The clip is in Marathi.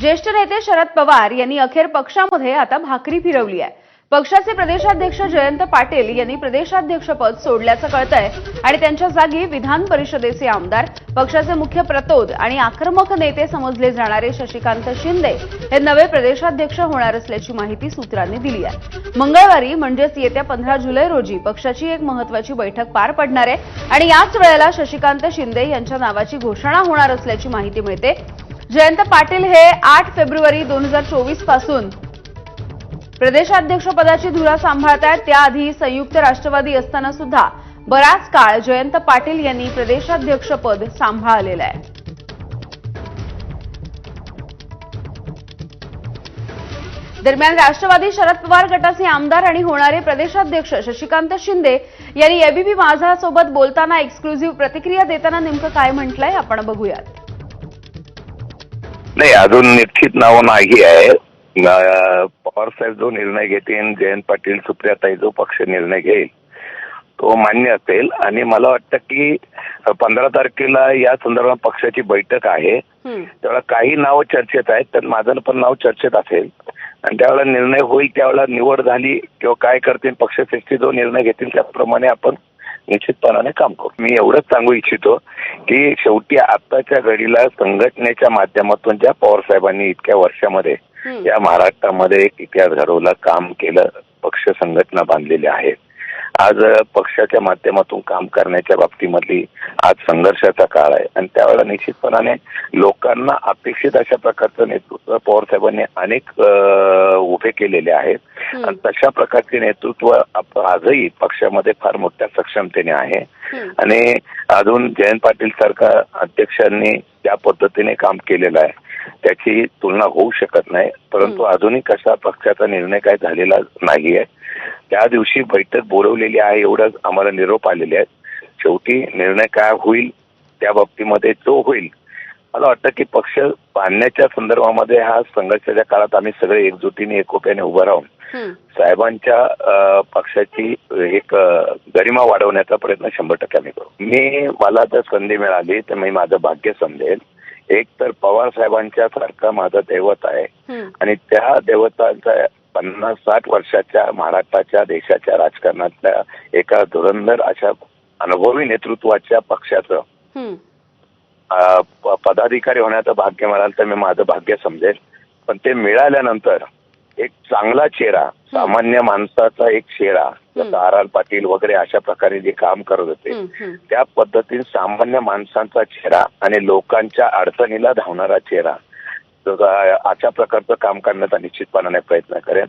ज्येष्ठ नेते शरद पवार यांनी अखेर पक्षामध्ये आता भाकरी फिरवली आहे. पक्षाचे प्रदेशाध्यक्ष जयंत पाटील यांनी प्रदेशाध्यक्षपद सोडल्याचं कळतंय आणि त्यांच्या जागी विधान परिषदेचे आमदार पक्षाचे मुख्य प्रतोद आणि आक्रमक नेते समजले जाणारे शशिकांत शिंदे हे नवे प्रदेशाध्यक्ष होणार असल्याची माहिती सूत्रांनी दिली आहे. मंगळवारी म्हणजेच येत्या पंधरा जुलै रोजी पक्षाची एक महत्वाची बैठक पार पडणार आहे आणि याच वेळेला शशिकांत शिंदे यांच्या नावाची घोषणा होणार असल्याची माहिती मिळते. जयंत पाटील हे आठ फेब्रुवारी दोन हजार चोवीसपासून प्रदेशाध्यक्षपदाची धुरा सांभाळतायत. त्याआधी संयुक्त राष्ट्रवादी असताना सुद्धा बराच काळ जयंत पाटील यांनी प्रदेशाध्यक्षपद सांभाळलेलं आहे. दरम्यान राष्ट्रवादी शरद पवार गटाचे आमदार आणि होणारे प्रदेशाध्यक्ष शशिकांत शिंदे यांनी एबीपी माझा सोबत बोलताना एक्सक्लुझिव्ह प्रतिक्रिया देताना नेमकं काय म्हटलंय आपण बघूयात. नाही अजून निश्चित नाव नाही आहे. पवार साहेब जो निर्णय घेतील जयंत पाटील सुप्रियाताई जो पक्ष निर्णय घेईल तो मान्य असेल. आणि मला वाटतं की पंधरा तारखेला या संदर्भात पक्षाची बैठक आहे. त्यावेळेला काही नाव चर्चेत आहेत तर माझं पण नाव चर्चेत असेल. आणि त्यावेळेला निर्णय होईल त्यावेळेला निवड झाली किंवा काय करतील पक्षश्रेष्ठी जो निर्णय घेतील त्याप्रमाणे आपण निश्चितपणाने काम करू मी एवढंच सांगू इच्छितो की शेवटी आताच्या घडीला संघटनेच्या माध्यमातून ज्या पवार साहेबांनी इतक्या वर्षामध्ये. या महाराष्ट्रामध्ये एक इतिहास घडवला काम केलं पक्ष संघटना बांधलेल्या आहेत आज पक्षाच्या माध्यमातून काम करण्याच्या बाबतीमधली आज संघर्षाचा काळ आहे आणि त्यावेळेला निश्चितपणाने लोकांना अपेक्षित अशा प्रकारचं नेतृत्व पवार साहेबांनी अनेक उभे केलेले आहेत. आणि तशा प्रकारचे नेतृत्व आजही पक्षामध्ये फार मोठ्या सक्षमतेने आहे. आणि अजून जयंत पाटील सारखा अध्यक्षांनी ज्या पद्धतीने काम केलेलं आहे त्याची तुलना होऊ शकत नाही. परंतु अजूनही कशा पक्षाचा निर्णय काय झालेला नाहीये. त्या दिवशी बैठक बोलवलेली आहे एवढं आम्हाला निरोप आलेले आहेत. शेवटी निर्णय काय होईल त्या बाबतीमध्ये जो होईल मला वाटतं की पक्ष बांधण्याच्या संदर्भामध्ये हा संघर्षाच्या काळात आम्ही सगळे एकजुटीने एकोप्याने उभं राहून. साहेबांच्या पक्षाची एक गरिमा वाढवण्याचा प्रयत्न शंभर टक्के आम्ही करू. मी मला जर संधी मिळाली तर मी माझं भाग्य समजेल. एक तर पवार साहेबांच्या सारखं माझं दैवत आहे. आणि त्या देवताच्या पन्नास साठ वर्षाच्या महाराष्ट्राच्या देशाच्या राजकारणातल्या एका धुरंधर अशा अनुभवी नेतृत्वाच्या पक्षाचं पदाधिकारी होण्याचं भाग्य मिळालं तर मी माझं भाग्य समजेल. पण ते मिळाल्यानंतर एक चांगला चेहरा सामान्य माणसाचा एक चेहरा जसं आर आर पाटील वगैरे अशा प्रकारे जे काम करत होते. त्या पद्धतीने सामान्य माणसांचा चेहरा आणि लोकांच्या अडचणीला धावणारा चेहरा अशा प्रकारचं काम करण्याचा निश्चितपणाने प्रयत्न करेन.